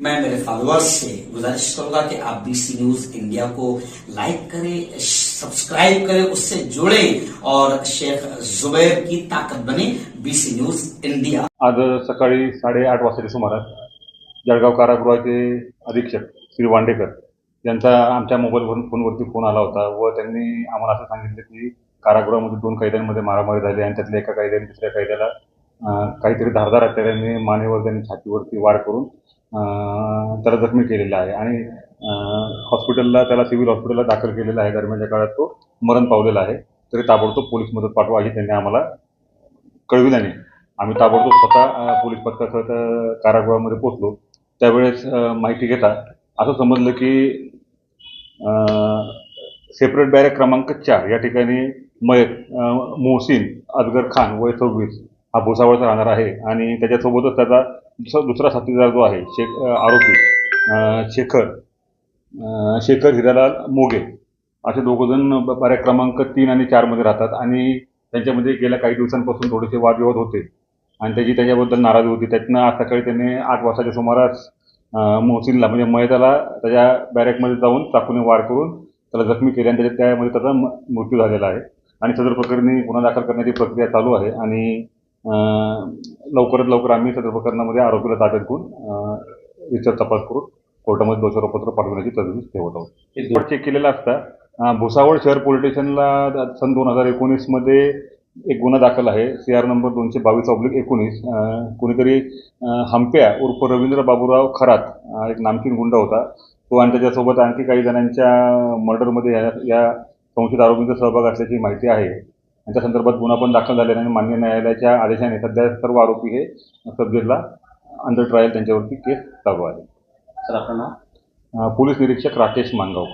मैं मेरे फॉलोअर्स से गुजारिश करूंगा कि आप बीसी न्यूज इंडिया को लाइक करें सब्सक्राइब करें उससे जुड़े और शेख जुबैर की ताकत बने बीसी न्यूज इंडिया आज सकाळी साडेआठ वाजताच्या सुमारास जळगाव कारागृहाचे अधीक्षक श्री वांडेकर यांचा आमच्या मोबाईलवरून फोनवरती फोन आला होता व त्यांनी आम्हाला असं सांगितलं की कारागृहामध्ये दोन कैद्यांमध्ये मारामारी झाली आणि त्यातल्या एका कैद्याने दुसऱ्या कैद्याला काहीतरी धारदार हत्याराने मानेवर त्यांनी छातीवरती वार करून त्याला जखमी केलेला आहे. आणि हॉस्पिटलला त्याला सिव्हिल हॉस्पिटलला दाखल केलेला आहे दरम्यानच्या काळात तो मरण पावलेला आहे. तरी ताबडतोब पोलीस मदत पाठवा अशी त्यांनी आम्हाला कळविल्याने आम्ही ताबडतोब स्वतः पोलीस पथकासह कारागृहामध्ये पोहोचलो. त्यावेळेस माहिती घेता असं समजलं की सेपरेट बॅरेक क्रमांक चार या ठिकाणी मयत मोहसिन अजगर खान वय सव्वीस हा भुसावळचा राहणार आहे. आणि त्याच्यासोबतच त्याचा दुसरा दुसरा साथीदार जो आहे शेख आरोपी शेखर शेखर हिरालाल मोगे. असे दोघंजण ब- क्रमांक तीन आणि चारमध्ये राहतात आणि त्यांच्यामध्ये गेल्या काही दिवसांपासून थोडेसे वादविवाद होते. आणि त्याची त्याच्याबद्दल नाराजी होती. त्यातनं आज सकाळी त्यांनी आठ वाजताच्या सुमारास मोहसिनला म्हणजे मयताला त्याच्या बॅरेकमध्ये जाऊन चाकूने वार करून त्याला जखमी केली आणि त्याच्या त्यामध्ये त्याचा म- मृत्यू झालेला आहे. आणि सदर प्रकरणी गुन्हा दाखल करण्याची प्रक्रिया चालू आहे आणि लवकरात लवकर आम्ही सदर प्रकरणामध्ये आरोपीला ताब्यात घेऊन विचार तपास करून कोर्टामध्ये दोषारोपत्र पाठवण्याची तरतूद ठेवत आहोत. रिपोर्ट चेक केलेला असता भुसावळ शहर पोलीस स्टेशनला सन दोन हजार एकोणीसमध्ये एक गुन्हा दाखल आहे. सी आर नंबर दोनशे बावीस ऑब्लिक एकोणीस. कुणीतरी कोणीतरी हंप्या उर्फ रवींद्र बाबूराव खरात एक नामकीन गुंड होता. तो आणि त्याच्यासोबत आणखी काही जणांच्या मर्डरमध्ये या या संशयित आरोपींचा सहभाग असल्याची माहिती आहे. त्या संदर्भात गुन्हा पण दाखल झालेला आणि मान्य न्यायालयाच्या आदेशाने सध्या सर्व आरोपी हे सब्जेक्टला अंडर ट्रायल त्यांच्यावरती केस चालू आहे. सर अं, पोलीस निरीक्षक राकेश मानगाव